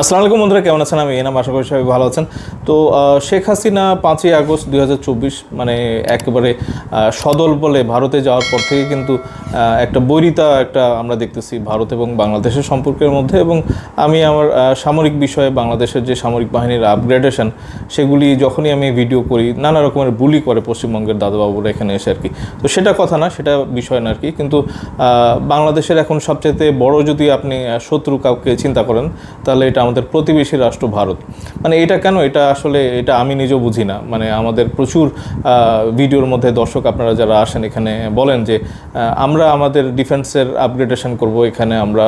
আসসালামু আলাইকুম বন্ধুরা, কেমন আছেন? আমি এনাম, আশা করি সবাই ভালো আছেন। তো শেখ হাসিনা পাঁচই আগস্ট দুই হাজার চব্বিশ মানে একেবারে সদল বলে ভারতে যাওয়ার পর থেকে কিন্তু একটা বৈরিতা একটা আমরা দেখতেছি ভারত এবং বাংলাদেশের সম্পর্কের মধ্যে এবং আমি আমার সামরিক বিষয়ে বাংলাদেশের যে সামরিক বাহিনীর আপগ্রেডেশন সেগুলি যখনই আমি ভিডিও করি, নানা রকমের বুলি করে পশ্চিমবঙ্গের দাদাবাবুরা এখানে এসে আর কি। তো সেটা কথা না, সেটা বিষয় না আর কি। কিন্তু বাংলাদেশের এখন সবচেয়ে বড় যদি আপনি শত্রু কাউকে চিন্তা করেন, তাহলে এটা আমাদের প্রতিবেশী রাষ্ট্র ভারত। মানে এটা কেন? এটা আসলে, এটা আমি নিজেও বুঝি না। মানে আমাদের প্রচুর ভিডিওর মধ্যে দর্শক আপনারা যারা আসেন এখানে বলেন যে আমরা আমাদের ডিফেন্সের আপগ্রেডেশন করব, এখানে আমরা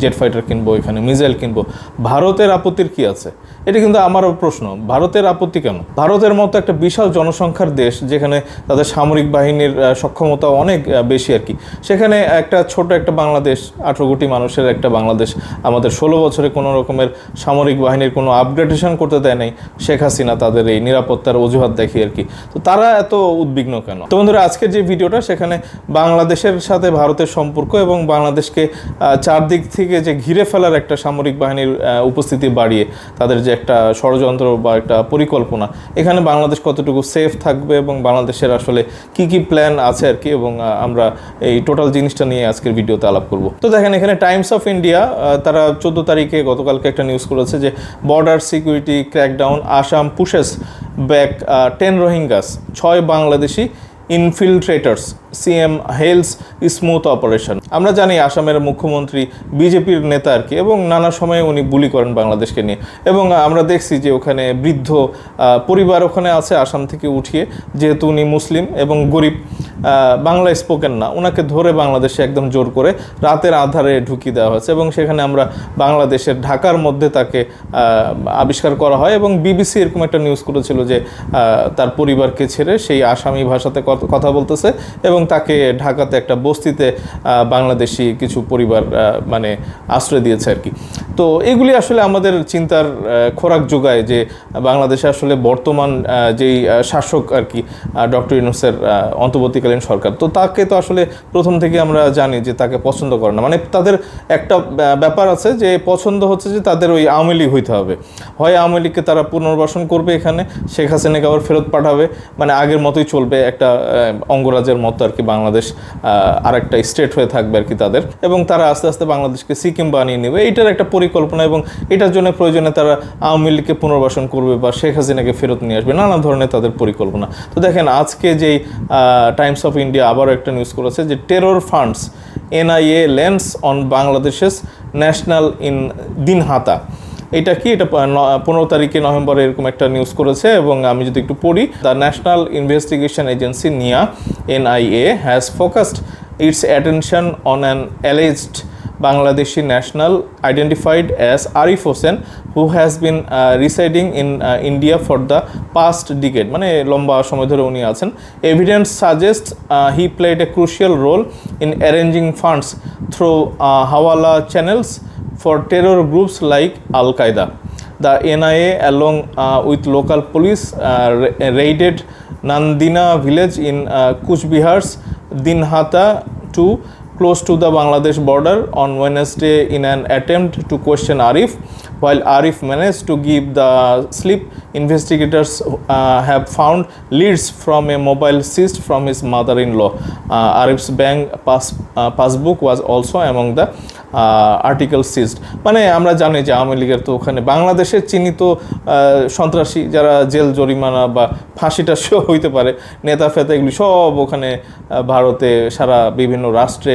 জেট ফাইটার কিনবো, এখানে মিসাইল কিনবো। ভারতের আপত্তির কি আছে? এটা কিন্তু আমারও প্রশ্ন। ভারতের আপত্তি কেন? ভারতের মতো একটা বিশাল জনসংখ্যার দেশ, যেখানে তাদের সামরিক বাহিনীর সক্ষমতা অনেক বেশি আর কি। সেখানে একটা ছোট একটা বাংলাদেশ, আঠেরো কোটি মানুষের একটা বাংলাদেশ, আমাদের ষোলো বছরে কোনো রকমের সামরিক বাহিনীর কোনো আপগ্রেডেশন করতে দেয় নাই। শেখ হাসিনা তাদের এই নিরাপত্তার অজুহাত দেখি আর কি। তো তারা এত উদ্বিগ্ন কেন? তো বন্ধুরা, আজকের যে ভিডিওটা, সেখানে বাংলাদেশের সাথে ভারতের সম্পর্ক এবং বাংলাদেশকে চারদিক থেকে যে ঘিরে ফেলার একটা সামরিক বাহিনীর উপস্থিতি বাড়িয়ে তাদের যে একটা ষড়যন্ত্র বা একটা পরিকল্পনা, এখানে বাংলাদেশ কতটুকু সেফ থাকবে এবং বাংলাদেশের আসলে কি কি প্ল্যান আছে আর কি এবং আমরা এই টোটাল জিনিসটা নিয়ে আজকের ভিডিওতে আলাপ করব। তো দেখেন, এখানে টাইমস অফ ইন্ডিয়া তারা চোদ্দ তারিখে গতকালকে একটা নিউজ করেছে যে border security crackdown Assam pushes back ten Rohingyas ছয় Bangladeshi infiltrators CM hails smooth operation আমরা জানি আসামের মুখ্যমন্ত্রী বিজেপির নেতা আর কি, এবং নানা সময়ে উনি বুলি করেন বাংলাদেশকে নিয়ে। এবং আমরা দেখছি যে ওখানে বৃদ্ধ পরিবার ওখানে আছে আসাম থেকে উঠিয়ে, যেহেতু উনি মুসলিম এবং গরিব। বাংলা স্পোকেন না। ওনাকে ধরে বাংলাদেশে একদম জোর করে রাতের আধারে ঢুকিয়ে দেওয়া হয়েছে এবং সেখানে আমরা বাংলাদেশের ঢাকার মধ্যে তাকে আবিষ্কার করা হয় এবং বিবিসি এরকম একটা নিউজ করেছিল যে তার পরিবারকে ছেড়ে সেই আসামি ভাষাতে কথা বলতেছে এবং তাকে ঢাকাতে একটা বস্তিতে বাংলাদেশি কিছু পরিবার মানে আশ্রয় দিয়েছে আর কি। তো এগুলি আসলে আমাদের চিন্তার খোরাক যোগায় যে বাংলাদেশে আসলে বর্তমান যেই শাসক আর কি ডক্টর ইউনুসের আহ, অন্তর্বর্তীকালীন সরকার। তো তাকে তো আসলে প্রথম থেকে আমরা জানি যে তাকে পছন্দ করে না। মানে তাদের একটা ব্যাপার আছে যে পছন্দ হচ্ছে যে তাদের ওই আওয়ামী লীগ হইতে হবে। হয় আওয়ামী লীগকে তারা পুনর্বাসন করবে এখানে শেখ হাসিনাকে আবার ফেরত পাঠাবে। মানে আগের মতোই চলবে একটা আহ, অঙ্গরাজ্যের মতো আর কি বাংলাদেশ আর একটা স্টেট হয়ে থাকবে আর কি তাদের। এবং তারা আস্তে আস্তে বাংলাদেশকে সিকিম বানিয়ে নেবে। এটার একটা পরিকল্পনা এবং এটার জন্য প্রয়োজনে তারা আওয়ামী লীগকে পুনর্বাসন করবে বা শেখ হাসিনাকে ফেরত নিয়ে আসবে। নানা ধরনের তাদের পরিকল্পনা। তো দেখেন আজকে যেই টাইমস অফ ইন্ডিয়া আবারও একটা নিউজ করেছে যে terror funds NIA lens on Bangladeshi national in Dinhata এটা কি? এটা পনেরো তারিখে নভেম্বরে এরকম একটা নিউজ করেছে এবং আমি যদি একটু পড়ি দ্য ন্যাশনাল ইনভেস্টিগেশন এজেন্সি নিয়া NIA has focused its attention on an alleged Bangladeshi national identified as Arif Hossain who has been uh, residing in uh, India for the past decade মানে লম্বা সময় ধরে উনি আছেন evidence suggest he played a crucial role in arranging funds through hawala channels for terror groups like Al Qaeda. The NIA, along uh, with local police, uh, raided Nandina village in uh, Kuch Bihar's Dinhata to close to the Bangladesh border on Wednesday in an attempt to question Arif. While Arif managed to give the slip, investigators uh, have found leads from a mobile seized from his mother-in-law. Uh, Arif's bank pass, uh, passbook was also among the article seized মানে আমরা জানি যে আওয়ামী লীগের তো ওখানে বাংলাদেশের চিহ্নিত সন্ত্রাসী যারা জেল জরিমানা বা ফাঁসিটা সহ হইতে পারে নেতা ফেতা এগুলি সব ওখানে ভারতে সারা বিভিন্ন রাষ্ট্রে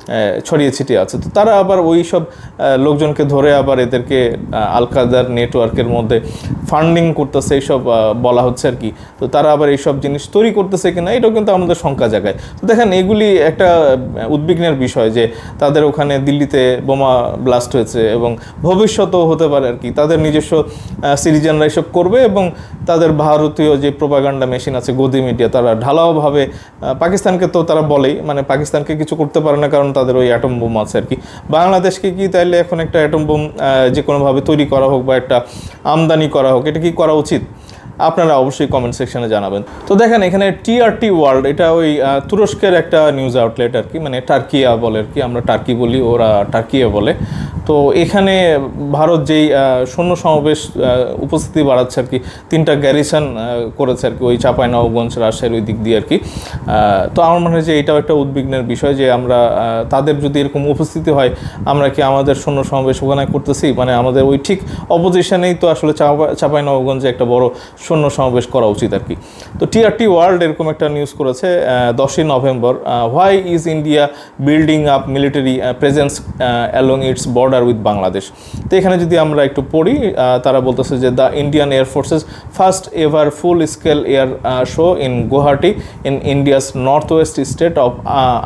ছড়িয়ে ছিটিয়ে আছে। তো তারা আবার ওই সব লোকজনকে ধরে আবার এদেরকে আল কাদার নেটওয়ার্কের মধ্যে ফান্ডিং করতেছে, এইসব বলা হচ্ছে আর কি। তো তারা আবার এইসব জিনিস তৈরি করতেছে কিনা, এটাও কিন্তু আমাদের শঙ্কা জায়গায় তো দেখেন, এগুলি একটা উদ্বিগ্নের বিষয় যে তাদের ওখানে দিল্লিতে বোমা ব্লাস্ট হয়েছে এবং ভবিষ্যতও হতে পারে আর কি। তাদের নিজস্ব সিটিজেনরা এসব করবে এবং তাদের ভারতীয় যে প্রোপাগান্ডা মেশিন আছে, গদি মিডিয়া তারা ঢালাওভাবে পাকিস্তানকে তো তারা বলেই মানে পাকিস্তানকে কিছু করতে পারে না কারণ তাদের ওই অ্যাটম বোম আছে আর কি। বাংলাদেশকে কি তাইলে এখন একটা অ্যাটম বোম যে কোনোভাবে তৈরি করা হোক বা একটা আমদানি করা হোক, এটা কি করা উচিত? আপনারা অবশ্যই কমেন্ট সেকশনে জানাবেন। তো দেখেন, এখানে টিআরটি ওয়ার্ল্ড এটা ওই তুরস্কের একটা নিউজ আউটলেট আর কি মানে টার্কিয়া বলে আর কি, আমরা টার্কি বলি, ওরা টার্কিয়া বলে। তো এখানে ভারত যেই সৈন্য সমাবেশ উপস্থিতি বাড়াচ্ছে আর কি, তিনটা গ্যারিসন করেছে আর কি, ওই চাঁপাইনবাবগঞ্জ, রাজশাহীর ওই দিক দিয়ে আর কি। তো আমার মনে হয় যে এটাও একটা উদ্বিগ্নের বিষয় যে আমরা তাদের যদি এরকম উপস্থিতি হয়, আমরা কি আমাদের সৈন্য সমাবেশ ওখানে করতেছি? মানে আমাদের ওই ঠিক অপোজিশনেই তো আসলে চাপা- চাঁপাইনবাবগঞ্জে একটা বড় সৈন্য সমাবেশ করা উচিত আর কি। তো টিআরটি ওয়ার্ল্ড এরকম একটা নিউজ করেছে দশই November. Why is India building up military presence along its border with Bangladesh তো এখানে যদি আমরা একটু পড়ি তারা বলতেছে যে the Indian air forces first ever full scale air show in Guwahati in India's north west state of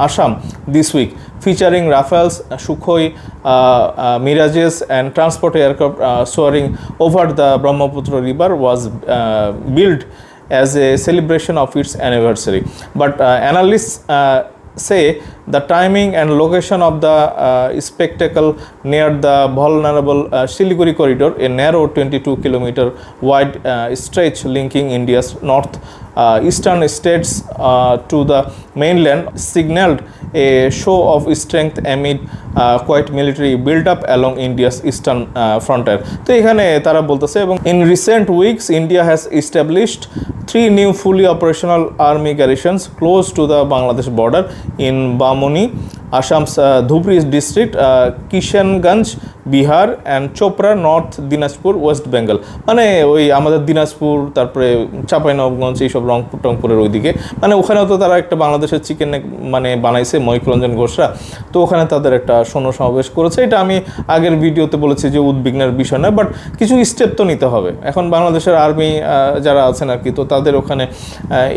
Assam this week featuring Rafales, Sukhoi, uh, uh, Mirages, and transport aircraft uh, soaring over the Brahmaputra River was uh, built as a celebration of its anniversary. But uh, analysts uh, say the timing and location of the uh, spectacle near the vulnerable uh, Siliguri corridor, a narrow 22 kilometer wide uh, stretch linking India's north uh, eastern states uh, to the mainland, signaled a show of strength amid uh, quite military build-up along India's eastern uh, frontier. তো এখানে তারা বলতেছে এবং in recent weeks India has established three new fully operational army garrisons close to the Bangladesh border in Bamuni, Assam's uh, Dhubri district, uh, Kishanganj, Bihar and Chopra north Dinajpur west Bengal মানে ওই আমাদের দিনাজপুর তারপরে চাঁপাইনবাবগঞ্জ এইসব রংপুর টংপুরের ওইদিকে। মানে ওখানেও তো তারা একটা বাংলাদেশের চিকেন মানে বানাইছে মহিকরঞ্জন ঘোষরা। তো ওখানে তাদের একটা সৈন্য সমাবেশ করেছে। এটা আমি আগের ভিডিওতে বলেছি যে উদ্বিগ্নের বিষয় নয় বাট কিছু স্টেপ তো নিতে হবে। এখন বাংলাদেশের আর্মি যারা আছেন আর কি তো তাদের ওখানে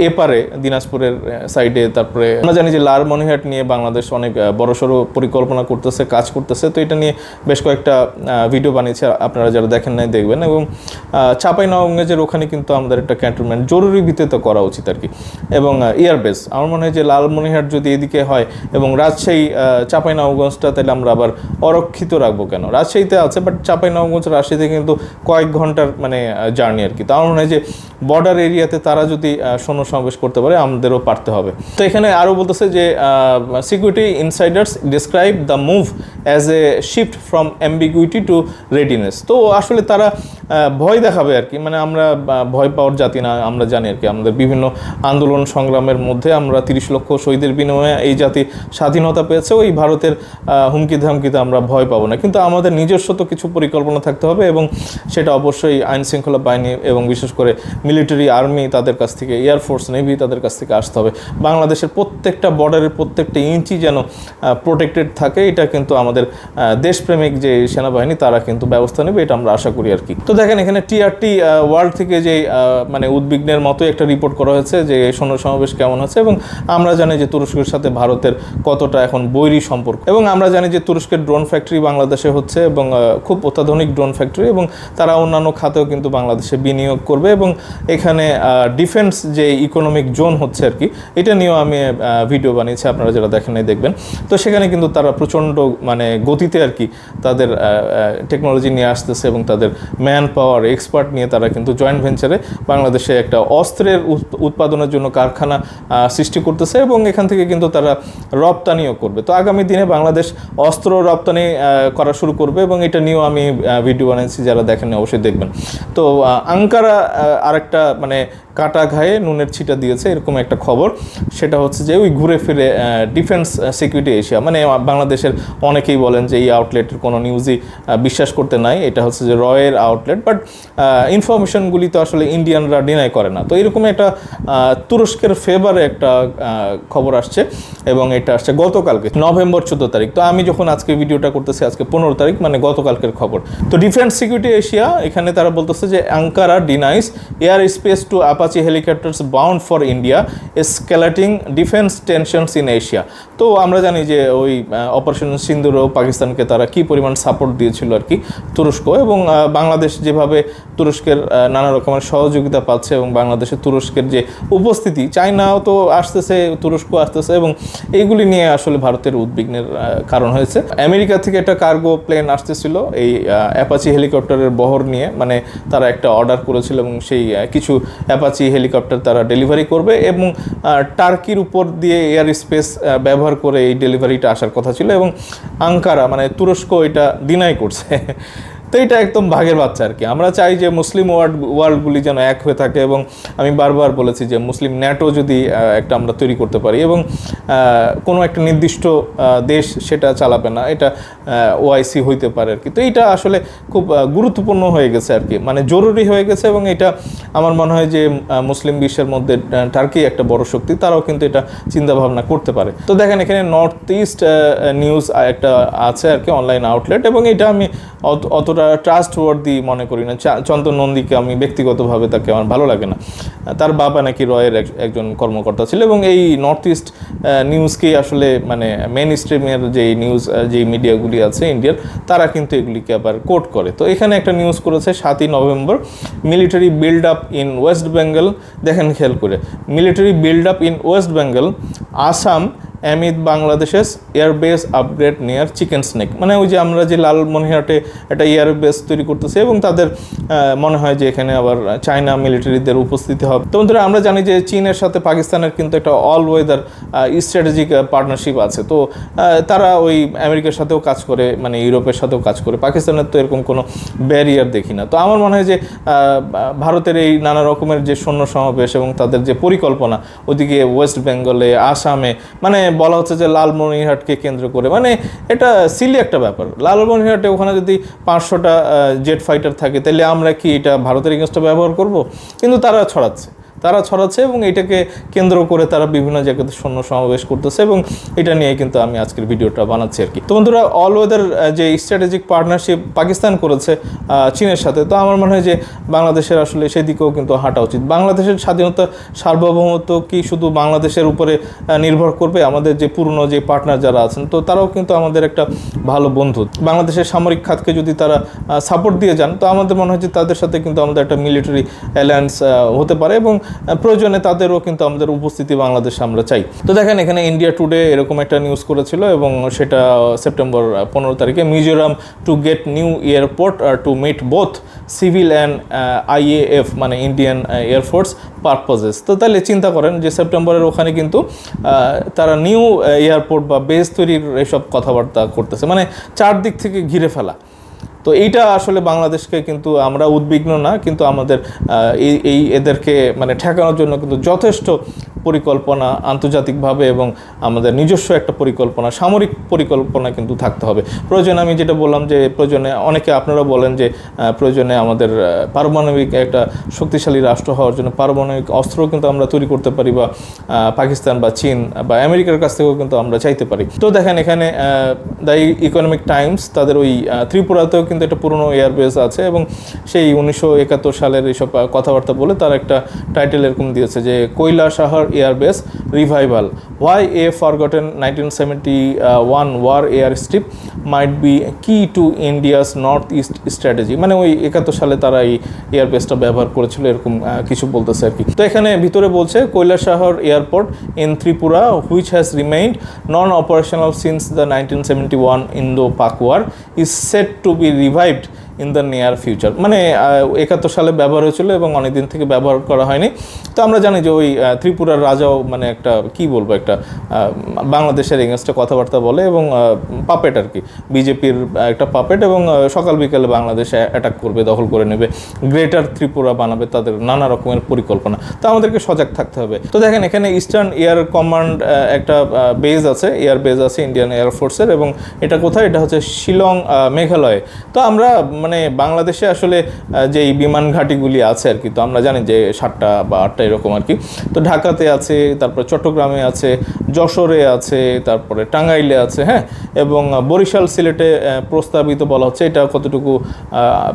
এপারে দিনাজপুরের সাইডে তারপরে আমরা জানি যে লালমনিহাট নিয়ে বাংলাদেশ অনেক বড়সড় পরিকল্পনা করতেছে, কাজ করতেছে। তো এটা নিয়ে বেশ কয়েকটা ভিডিও বানিয়েছে আপনারা যারা দেখেন নাই দেখবেন এবং চাপাই ওখানে কিন্তু আমাদের একটা ক্যান্টনমেন্ট জরুরি ভিত্তিতে করা উচিত আর কি। এবং এয়ারবেস আমার মনে হয় যে লালমনিহাট যদি এদিকে হয় এবং রাজশাহী চাপাই নবগঞ্জটা তাহলে আমরা আবার অরক্ষিত রাখব কেন? রাজশাহীতে আছে বাট চাপাই রাজশাহীতে কিন্তু কয়েক ঘণ্টার মানে জার্নি আর কি। তো আমার মনে হয় যে বর্ডার এরিয়াতে তারা যদি সৈন্য সমাবেশ করতে পারে, আমাদেরও পারতে হবে। তো এখানে আরও বলতেছে যে security insiders describe the move as a shift from ambiguity to readiness তো আসলে তারা ভয় দেখাবে আর কি। মানে আমরা ভয় পাওয়ার জাতি না, আমরা জানি আর কি। আমাদের বিভিন্ন আন্দোলন সংগ্রামের মধ্যে আমরা তিরিশ লক্ষ শহীদের বিনিময়ে এই জাতি স্বাধীনতা পেয়েছে। ওই ভারতের হুমকি ধামকিতে আমরা ভয় পাবো না। কিন্তু আমাদের নিজস্ব তো কিছু পরিকল্পনা থাকতে হবে এবং সেটা অবশ্যই আইন শৃঙ্খলা বাহিনী এবং বিশেষ করে মিলিটারি আর্মি তাদের কাছ থেকে এয়ারফোর্স নেভি তাদের কাছ থেকে আসতে হবে। বাংলাদেশের প্রত্যেকটা বর্ডারের প্রত্যেকটা ইঞ্চি যেন প্রোটেক্টেড থাকে, এটা কিন্তু আমাদের দেশপ্রেমিক যে সেনাবাহিনী, তারা কিন্তু ব্যবস্থা নেবে, এটা আমরা আশা করি আর কি। তো দেখেন, এখানে টিআরটি ওয়ার্ল্ড থেকে যে মানে উদ্বিগ্নের মতো একটা রিপোর্ট করা হয়েছে যে সৈন্য সমাবেশ কেমন আছে এবং আমরা জানি যে তুরস্কের সাথে ভারতের কতটা এখন বৈরী সম্পর্ক এবং আমরা জানি যে তুরস্কের ড্রোন ফ্যাক্টরি বাংলাদেশে হচ্ছে এবং খুব অত্যাধুনিক ড্রোন ফ্যাক্টরি এবং তারা অন্যান্য খাতেও কিন্তু বাংলাদেশে বিনিয়োগ করবে এবং এখানে ডিফেন্স যে ইকোনমিক জোন হচ্ছে আর কি, এটা নিয়েও আমি ভিডিও বানিয়েছি, আপনারা যারা দেখেন দেখবেন। তো সেখানে কিন্তু তারা প্রচণ্ড মানে গতিতে আর কি তাদের টেকনোলজি নিয়ে আসতেছে এবং তাদের ম্যান পাওয়ার এক্সপার্ট নিয়ে তারা কিন্তু জয়েন্ট ভেঞ্চারে বাংলাদেশে একটা অস্ত্রের উৎ- উৎপাদনের জন্য কারখানা সৃষ্টি করতেছে এবং এখান থেকে কিন্তু তারা রপ্তানিও করবে। তো আগামী দিনে বাংলাদেশ অস্ত্র রপ্তানি করা শুরু করবে এবং এটা নিয়েও আমি ভিডিও বানিয়েছি, যারা দেখেন অবশ্যই দেখবেন। তো আঙ্কারা আরেকটা মানে কাটা ঘায়ে নুনের ছিটা দিয়েছে, এরকম একটা খবর। সেটা হচ্ছে যে ওই ঘুরে ফিরে ডিফেন্স সিকিউরিটি এশিয়া মানে বাংলাদেশের অনেকেই বলেন যে এই আউটলেটের কোনো নিউজই বিশ্বাস করতে নাই। এটা হচ্ছে যে রয়ের আউটলেট বাট ইনফরমেশনগুলি তো আসলে ইন্ডিয়ানরা ডিনাই করে না। তো এরকম একটা তুরস্কের ফেভারে একটা খবর আসছে এবং এটা আসছে গতকালকে, নভেম্বর চোদ্দ তারিখ। তো আমি যখন আজকে ভিডিওটা করতেছি, আজকে পনেরো তারিখ মানে গতকালকের খবর। তো ডিফেন্স সিকিউরিটি এশিয়া এখানে তারা বলতেছে যে Ankara denies air space to Apache helicopters bound for India escalating defence tensions in Asia তো আমরা জানি যে ওই অপারেশন সিন্দুরও পাকিস্তানকে তারা কি পরিমাণ সাপোর্ট দিয়েছিল আর কি তুরস্ক এবং বাংলাদেশ যেভাবে তুরস্কের নানা রকমের সহযোগিতা পাচ্ছে এবং বাংলাদেশে তুরস্কের যে উপস্থিতি, চায়নাও তো আসতেছে তুরস্ক আসতেছে এবং এইগুলি নিয়ে আসলে ভারতের উদ্বিগ্নের কারণ হয়েছে। আমেরিকা থেকে একটা কার্গো প্লেন আসতেছিল, এই অ্যাপাচি হেলিকপ্টারের বহর নিয়ে মানে তারা একটা অর্ডার করেছিল এবং সেই কিছু অ্যাপাচি হেলিকপ্টার তারা ডেলিভারি করবে এবং টার্কির উপর দিয়ে এয়ার স্পেস ব্যবহার করে এই ডেলিভারিটা আসার কথা ছিল এবং আঙ্কারা মানে তুরস্ক এটা ডিনাই করছে। তো এটা একদম ভাগের বাচ্চা আর কি। আমরা চাই যে মুসলিম ওয়ার্ল্ড ওয়ার্ল্ডগুলি যেন এক হয়ে থাকে এবং আমি বারবার বলেছি যে মুসলিম ন্যাটো যদি একটা আমরা তৈরি করতে পারি এবং কোনো একটা নির্দিষ্ট দেশ সেটা চালাবে না। এটা ওআইসি হইতে পারে আর কি। তো এইটা আসলে খুব গুরুত্বপূর্ণ হয়ে গেছে আর কি। মানে জরুরি হয়ে গেছে এবং এটা আমার মনে হয় যে মুসলিম বিশ্বের মধ্যে টার্কি একটা বড় শক্তি, তারাও কিন্তু এটা চিন্তা ভাবনা করতে পারে। তো দেখেন এখানে নর্থ ইস্ট নিউজ একটা আছে আর কি অনলাইন আউটলেট এবং এটা আমি অত- অতটা ট্রাস্ট ওয়ার্দি মনে করি না। চন্দন নন্দীকে আমি ব্যক্তিগতভাবে তাকে আমার ভালো লাগে না। তার বাবা নাকি রয়ের এক- একজন কর্মকর্তা ছিল এবং এই নর্থ ইস্ট নিউজকেই আসলে মানে মেন স্ট্রিমের যে নিউজ যে মিডিয়াগুলি আছে ইন্ডিয়ার তারা কিন্তু এগুলিকে আবার কোট করে। তো এখানে একটা নিউজ করেছে সাতই November military build up in west Bengal দেখেন খেয়াল করে military build up in west Bengal Assam amid বাংলাদেশের airbase upgrade near chicken neck মানে ওই যে আমরা যে লালমনিরহাটে একটা এয়ারবেস তৈরি করতেছি এবং তাদের মনে হয় যে এখানে আবার চায়না মিলিটারিদের উপস্থিতি হবে। তো বন্ধুরা, আমরা জানি যে চীনের সাথে পাকিস্তানের কিন্তু একটা অল ওয়েদার স্ট্র্যাটেজিক পার্টনারশিপ আছে। তো তারা ওই আমেরিকার সাথেও কাজ করে মানে ইউরোপের সাথেও কাজ করে। পাকিস্তানের তো এরকম কোনো ব্যারিয়ার দেখি না। তো আমার মনে হয় যে ভারতের এই নানা রকমের যে সৈন্য সমাবেশ এবং তাদের যে পরিকল্পনা, ওদিকে ওয়েস্ট বেঙ্গলে আসামে মানে বলা হচ্ছে যে লালমনিরহাটকে কেন্দ্র করে। মানে এটা সিলি একটা ব্যাপার। লালমনিরহাটে ওখানে যদি পাঁচশোটা জেট ফাইটার থাকে, তাহলে আমরা কি এটা ভারতের এগেনস্টে ব্যবহার করব? কিন্তু তারা ছড়াচ্ছে। তারা ছড়াচ্ছে এবং এটাকে কেন্দ্র করে তারা বিভিন্ন জায়গাতে সৈন্য সমাবেশ করতেছে এবং এটা নিয়ে কিন্তু আমি আজকের ভিডিওটা বানাচ্ছি আর কি। তো বন্ধুরা অল ওয়েদার যে স্ট্র্যাটেজিক পার্টনারশিপ পাকিস্তান করেছে চীনের সাথে, তো আমার মনে হয় যে বাংলাদেশের আসলে সেদিকেও কিন্তু হাঁটা উচিত। বাংলাদেশের স্বাধীনতা সার্বভৌমত্ব কি শুধু বাংলাদেশের উপরে নির্ভর করবে? আমাদের যে পুরনো যে পার্টনার যারা আছেন, তো তারাও কিন্তু আমাদের একটা ভালো বন্ধু। বাংলাদেশের সামরিক খাতকে যদি তারা সাপোর্ট দিয়ে যান, তো আমাদের মনে হয় যে তাদের সাথে কিন্তু আমাদের একটা মিলিটারি অ্যালায়েন্স হতে পারে এবং প্রয়োজনে তাদেরও কিন্তু আমাদের উপস্থিতি বাংলাদেশে আমরা চাই। তো দেখেন, এখানে ইন্ডিয়া টুডে এরকম একটা নিউজ করেছিল এবং সেটা সেপ্টেম্বর পনেরো তারিখে Mizoram to get new airport to meet both civil and IAF মানে ইন্ডিয়ান এয়ারফোর্স পারপোজেস তো তাহলে চিন্তা করেন যে সেপ্টেম্বরের ওখানে কিন্তু তারা নিউ এয়ারপোর্ট বা বেস তৈরির এসব কথাবার্তা করতেছে। মানে চারদিক থেকে ঘিরে ফেলা। তো এইটা আসলে বাংলাদেশকে কিন্তু আমরা উদ্বিগ্ন না, কিন্তু আমাদের এই এই এদেরকে মানে ঠেকানোর জন্য কিন্তু যথেষ্ট পরিকল্পনা আন্তর্জাতিকভাবে এবং আমাদের নিজস্ব একটা পরিকল্পনা, সামরিক পরিকল্পনা কিন্তু থাকতে হবে। প্রয়োজনে আমি যেটা বললাম যে প্রয়োজনে অনেকে আপনারা বলেন যে প্রয়োজনে আমাদের পারমাণবিক একটা শক্তিশালী রাষ্ট্র হওয়ার জন্য পারমাণবিক অস্ত্র কিন্তু আমরা তৈরি করতে পারি বা পাকিস্তান বা চীন বা আমেরিকার কাছ থেকেও কিন্তু আমরা চাইতে পারি। তো দেখেন এখানে দ্য ইকোনমিক টাইমস, তাদের ওই ত্রিপুরাতেও কিন্তু একটা পুরনো এয়ারবেস আছে এবং সেই উনিশশো একাত্তর সালের এইসব কথাবার্তা বলে তার একটা টাইটেল এরকম দিয়েছে যে Kailashahar airbase revival why a forgotten nineteen seventy one war air strip might be key to India's north east strategy মানে ওই একাত্তর সালে তারা এই এয়ারবেসটা ব্যবহার করেছিল, এরকম কিছু বলতেছে আর কি। তো এখানে ভিতরে বলছে Kailashahar airport in Tripura which has remained non operational since the nineteen seventy one Indo Pak war is set to be revived in the near future মানে একাত্তর সালে ব্যবহার হয়েছিল এবং অনেক দিন থেকে ব্যবহার করা হয়নি। তো আমরা জানি যে ওই ত্রিপুরার রাজাও মানে একটা, কি বলব একটা বাংলাদেশের এগেনস্টে কথাবার্তা বলে এবং পাপেট আর কি। বিজেপির একটা পাপেট এবং সকাল বিকালে বাংলাদেশে অ্যাটাক করবে, দখল করে নেবে। গ্রেটার ত্রিপুরা বানাবে, তাদের নানা রকমের পরিকল্পনা। তো আমাদেরকে সজাগ থাকতে হবে। তো দেখেন, এখানে ইস্টার্ন এয়ার কমান্ড একটা বেজ আছে এয়ার বেজ আছে ইন্ডিয়ান এয়ারফোর্সের এবং এটা কোথায়? এটা হচ্ছে শিলং মেঘালয়ে। তো আমরা মানে বাংলাদেশে আসলে যেই বিমান ঘাঁটিগুলি আছে আর কি, তো আমরা জানি যে সাতটা বা আটটা এরকম আর কি। তো ঢাকাতে আছে, তারপর চট্টগ্রামে আছে, যশোরে আছে, তারপরে টাঙ্গাইলে আছে হ্যাঁ? এবং বরিশাল সিলেটে প্রস্তাবিত বলা হচ্ছে, এটা কতটুকু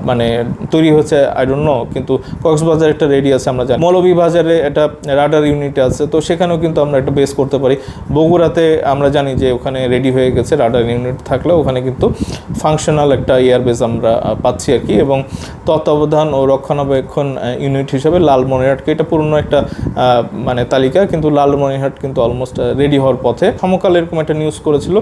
মানে তৈরি হচ্ছে আই ডোন্ট নো কিন্তু কক্সবাজার একটা রেডি আছে, আমরা জানি। মৌলভীবাজারে একটা রাডার ইউনিট আছে, তো সেখানেও কিন্তু আমরা একটা বেস করতে পারি। বগুড়াতে আমরা জানি যে ওখানে রেডি হয়ে গেছে, রাডার ইউনিট থাকলেও ওখানে কিন্তু ফাংশনাল একটা এয়ারবেস আমরা পাচ্ছি আর কি এবং তত্ত্বাবধান ও রক্ষণাবেক্ষণ ইউনিট হিসেবে লালমনিরহাটকে এটা পুরনো একটা মানে তালিকা কিন্তু লালমনিরহাট কিন্তু অলমোস্ট রেডি হওয়ার পথে। সমকাল এরকম একটা নিউজ করেছিল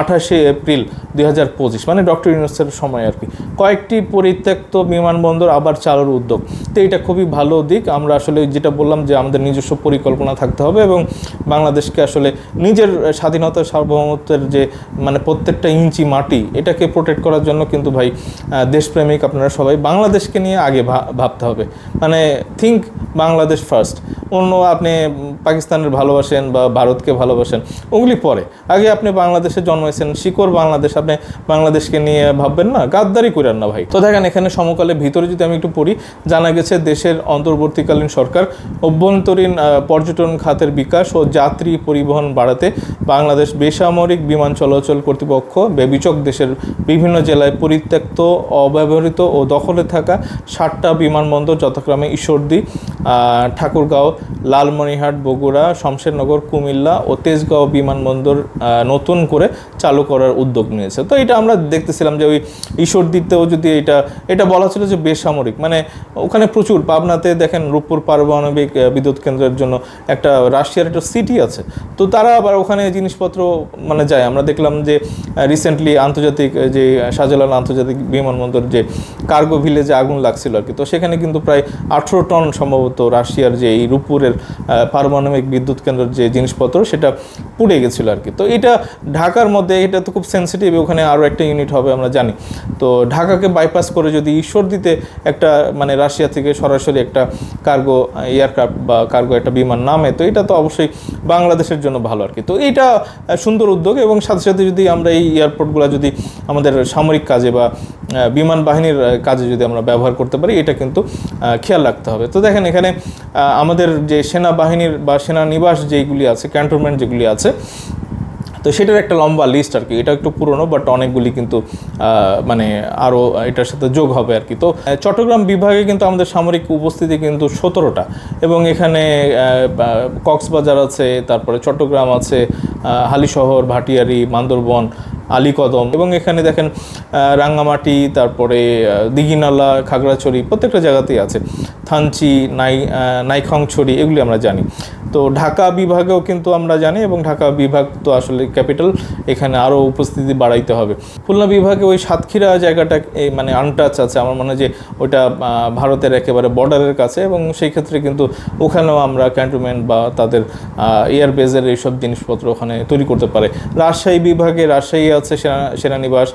আঠাশে এপ্রিল দু হাজার পঁচিশ মানে ডক্টর ইউনুসের সময় আর কি। কয়েকটি পরিত্যক্ত বিমানবন্দর আবার চালুর উদ্যোগ। তো এটা খুবই ভালো দিক। আমরা আসলে যেটা বললাম যে আমাদের নিজস্ব পরিকল্পনা থাকতে হবে এবং বাংলাদেশকে আসলে নিজের স্বাধীনতা সার্বভৌমত্বের যে মানে প্রত্যেকটা ইঞ্চি মাটি এটাকে প্রোটেক্ট করার জন্য কিন্তু ভাই আহ, দেশপ্রেমিক আপনারা সবাই বাংলাদেশকে নিয়ে আগে ভাবতে হবে। মানে থিঙ্ক বাংলাদেশ ফার্স্ট অন্য আপনি পাকিস্তানের ভালোবাসেন বা ভারতকে ভালোবাসেন, ওগুলি পরে। আগে আপনি বাংলাদেশে জন্মেছেন শিকড় বাংলাদেশ, আপনি বাংলাদেশকে নিয়ে ভাববেন না, গাদ্দারি করেন না ভাই। তো দেখেন, এখানে সমকালে ভিতরে যদি আমি একটু পড়ি, জানা গেছে দেশের অন্তর্বর্তীকালীন সরকার অভ্যন্তরীণ পর্যটন খাতের বিকাশ ও যাত্রী পরিবহন বাড়াতে বাংলাদেশ বেসামরিক বিমান চলাচল কর্তৃপক্ষ, বেবিচক দেশের বিভিন্ন জেলায় পরিত্যক্ত, অব্যবহৃত ও দখলে থাকা ষাটটা বিমানবন্দর যথাক্রমে ঈশ্বরদী ঠাকুরগাঁও, লালমনিরহাট, বগুড়া, শমশেরনগর, কুমিল্লা ও তেজগাঁও বিমানবন্দর নতুন করে চালু করার উদ্যোগ নিয়েছে। তো এটা আমরা দেখতেছিলাম যে ওই ঈশ্বরদীতেও যদি এটা এটা বলা ছিল যে বেসামরিক মানে ওখানে প্রচুর, পাবনাতে দেখেন রূপপুর পারমাণবিক বিদ্যুৎ কেন্দ্রের জন্য একটা রাশিয়ার একটা সিটি আছে। তো তারা আবার ওখানে জিনিসপত্র মানে যায়, আমরা দেখলাম যে রিসেন্টলি আন্তর্জাতিক যে শাহজালাল আন্তর্জাতিক বিমানবন্দর যে কার্গো ভিলেজে আগুন লাগছিল আর কি, তো সেখানে কিন্তু প্রায় আঠেরো টন সম্ভবত রাশিয়ার যে এই রূপপুরের পারমাণবিক বিদ্যুৎ কেন্দ্রের যে জিনিসপত্র সেটা পুড়ে গেছিল আর কি। তো এটা ঢাকার মধ্যে এটা তো খুব সেন্সিটিভ ওখানে আরও একটা ইউনিট হবে আমরা জানি। তো ঢাকাকে বাইপাস করে যদি ঈশ্বর দিতে একটা মানে রাশিয়া থেকে সরাসরি একটা কার্গো এয়ারক্রাফট বা কার্গো একটা বিমান নামে তো এটা তো অবশ্যই বাংলাদেশের জন্য ভালো আর কি। তো আহ, সুন্দর উদ্যোগ এবং সাথে সাথে যদি আমরা এই এয়ারপোর্টগুলো যদি আমাদের সামরিক কাজে বা বিমান বাহিনীর কাজে যদি আমরা ব্যবহার করতে পারি এটা কিন্তু খেয়াল রাখতে হবে। তো দেখেন এখানে আহ, আমাদের যে সেনাবাহিনীর বা সেনানিবাস যেইগুলি আছে ক্যান্টনমেন্ট যেগুলি আছে তো সেটার একটা লম্বা লিস্ট আর কি। এটা একটু পুরনো বাট অনেকগুলি কিন্তু মানে আরও এটার সাথে যোগ হবে আর কি। তো চট্টগ্রাম বিভাগে কিন্তু আমাদের সামরিক উপস্থিতি কিন্তু সতেরোটা এবং এখানে কক্সবাজার আছে তারপরে চট্টগ্রাম আছে হালিশহর ভাটিয়ারি বান্দরবন আলীকদম এবং এখানে দেখেন রাঙ্গামাটি, তারপরে দিঘিনালা, খাগড়াছড়ি প্রত্যেকটা জায়গাতেই আছে। থানচি, নাই নাইখংছড়ি, এগুলি আমরা জানি। তো ঢাকা বিভাগেও কিন্তু আমরা জানি এবং ঢাকা বিভাগ তো আসলে ক্যাপিটাল এখানে আরও উপস্থিতি বাড়াইতে হবে। খুলনা বিভাগে ওই সাতক্ষীরা জায়গাটা মানে আনটাচ আছে। আমার মনে হয় যে আহ, ভারতের একেবারে বর্ডারের কাছে এবং সেই ক্ষেত্রে কিন্তু ওখানেও আমরা ক্যান্টনমেন্ট বা তাদের এয়ার বেজের এইসব জিনিসপত্র ওখানে তৈরি করতে পারে। রাজশাহী বিভাগে রাজশাহী আছে সেনা সেনানিবাস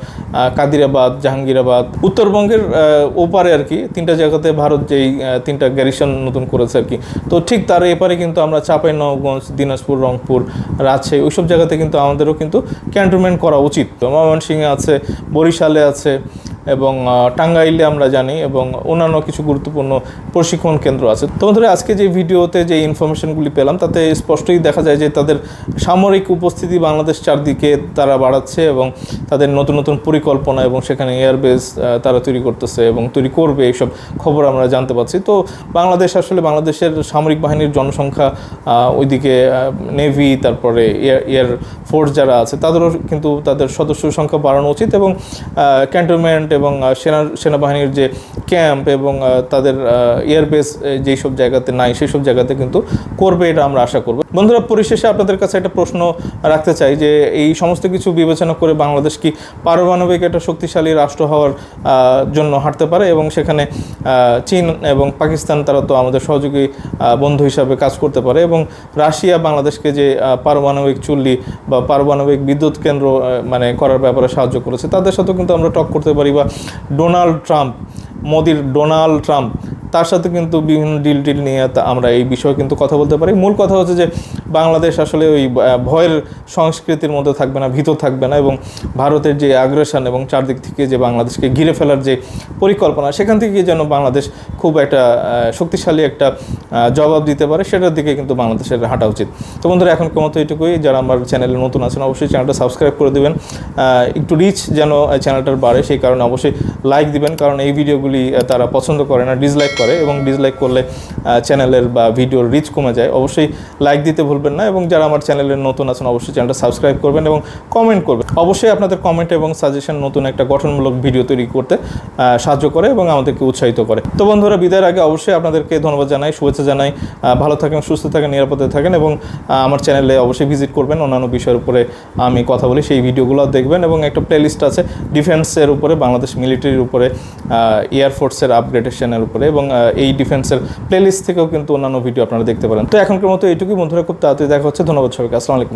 কাদিরাবাদ জাহাঙ্গীরাবাদ। উত্তরবঙ্গের ওপারে আর কি তিনটা জায়গাতে ভারত যেই তিনটা গ্যারিসন নতুন করেছে আর কি। তো ঠিক তার এপারে কিন্তু আমরা চাপাই নবগঞ্জ দিনাজপুর, রংপুর, রাজশাহী, ওইসব জায়গাতে কিন্তু আমাদেরও কিন্তু ক্যান্টনমেন্ট করা উচিত। ময়মনসিংহে আছে, বরিশালে আছে এবং টাঙ্গাইলে আমরা জানি এবং অন্যান্য কিছু গুরুত্বপূর্ণ প্রশিক্ষণ কেন্দ্র আছে। তো বন্ধুরা, আজকে যে ভিডিওতে যে ইনফরমেশনগুলি পেলাম, তাতে স্পষ্টই দেখা যায় যে তাদের সামরিক উপস্থিতি বাংলাদেশ চারদিকে তারা বাড়াচ্ছে এবং তাদের নতুন নতুন পরিকল্পনা এবং সেখানে এয়ারবেস তারা তৈরি করতেছে এবং তৈরি করবে এইসব খবর আমরা জানতে পারছি। তো বাংলাদেশ আসলে বাংলাদেশের সামরিক বাহিনীর জনসংখ্যা ওইদিকে নেভি তারপরে এয়ার এয়ার ফোর্স যারা আছে, তাদেরও কিন্তু তাদের সদস্য সংখ্যা বাড়ানো উচিত এবং ক্যান্টনমেন্ট এবং আহ, সেনা সেনাবাহিনীর যে ক্যাম্প এবং তাদের এয়ারবেস যেই সব জায়গাতে নাই সেই সব জায়গাতে কিন্তু করবে এটা আমরা আশা করব। বন্ধুরা পরিশেষে আপনাদের কাছে একটা প্রশ্ন রাখতে চাই যে এই সমস্ত কিছু বিবেচনা করে বাংলাদেশ কি পারমাণবিক একটা শক্তিশালী রাষ্ট্র হওয়ার জন্য হাঁটতে পারে এবং সেখানে চীন এবং পাকিস্তান তারা তো আমাদের সহযোগী বন্ধু হিসাবে কাজ করতে পারে এবং রাশিয়া বাংলাদেশকে যে পারমাণবিক চুল্লি বা পারমাণবিক বিদ্যুৎ কেন্দ্র মানে করার ব্যাপারে সাহায্য করেছে তাদের সাথেও কিন্তু আমরা টক করতে পারি বা ডোনাল্ড ট্রাম্প মোদির ডোনাল্ড ট্রাম্প তার সাথে কিন্তু বিভিন্ন ডিল টিল নিয়ে আমরা এই বিষয়ে কিন্তু কথা বলতে পারি। মূল কথা হচ্ছে যে, বাংলাদেশ আসলে ওই ভয়ের সংস্কৃতির মধ্যে থাকবে না, ভীত থাকবে না এবং ভারতের যে আগ্রাসন এবং চারদিক থেকে যে বাংলাদেশকে ঘিরে ফেলার যে পরিকল্পনা, সেখান থেকে যেন বাংলাদেশ খুব একটা শক্তিশালী একটা জবাব দিতে পারে, সেটার দিকে কিন্তু বাংলাদেশের হাঁটা উচিত। তো বন্ধুরা, এখন মতো এটুকুই যারা আমার চ্যানেলে নতুন আছেন, অবশ্যই চ্যানেলটা সাবস্ক্রাইব করে দেবেন। একটু রিচ যেন চ্যানেলটার বাড়ে, সেই কারণে অবশ্যই লাইক দিবেন, কারণ এই ভিডিওগুলি তারা পছন্দ করে না ডিসলাইক করে এবং ডিসলাইক করলে চ্যানেলের বা ভিডিওর রিচ কমে যায়, অবশ্যই লাইক দিতে ভুলবেন না এবং যারা আমার চ্যানেলের নতুন আছেন, অবশ্যই চ্যানেলটা সাবস্ক্রাইব করবেন এবং কমেন্ট করবেন। অবশ্যই আপনাদের কমেন্ট এবং সাজেশন নতুন একটা গঠনমূলক ভিডিও তৈরি করতে সাহায্য করে এবং আমাদেরকে উৎসাহিত করে। তো বন্ধুরা, বিদায়ের আগে অবশ্যই আপনাদেরকে ধন্যবাদ জানাই, শুভেচ্ছা জানাই ভালো থাকেন, সুস্থ থাকেন, নিরাপদে থাকেন এবং আমার চ্যানেলে অবশ্যই ভিজিট করবেন। অন্যান্য বিষয়ের উপরে আমি কথা বলি, সেই ভিডিওগুলো দেখবেন এবং একটা প্লেলিস্ট আছে ডিফেন্সের উপরে, বাংলাদেশ মিলিটারির উপরে এয়ারফোর্সের আপগ্রেডেশনের উপরে এবং এই ডিফেন্সের প্লেলিস্ট থেকেও কিন্তু অন্যান্য ভিডিও আপনারা দেখতে পারেন। তো এখনকার মতো এইটুকুই, বন্ধুরা, খুব তাড়াতাড়ি দেখা হচ্ছে। ধন্যবাদ সবাইকে। আসসালামু আলাইকুম।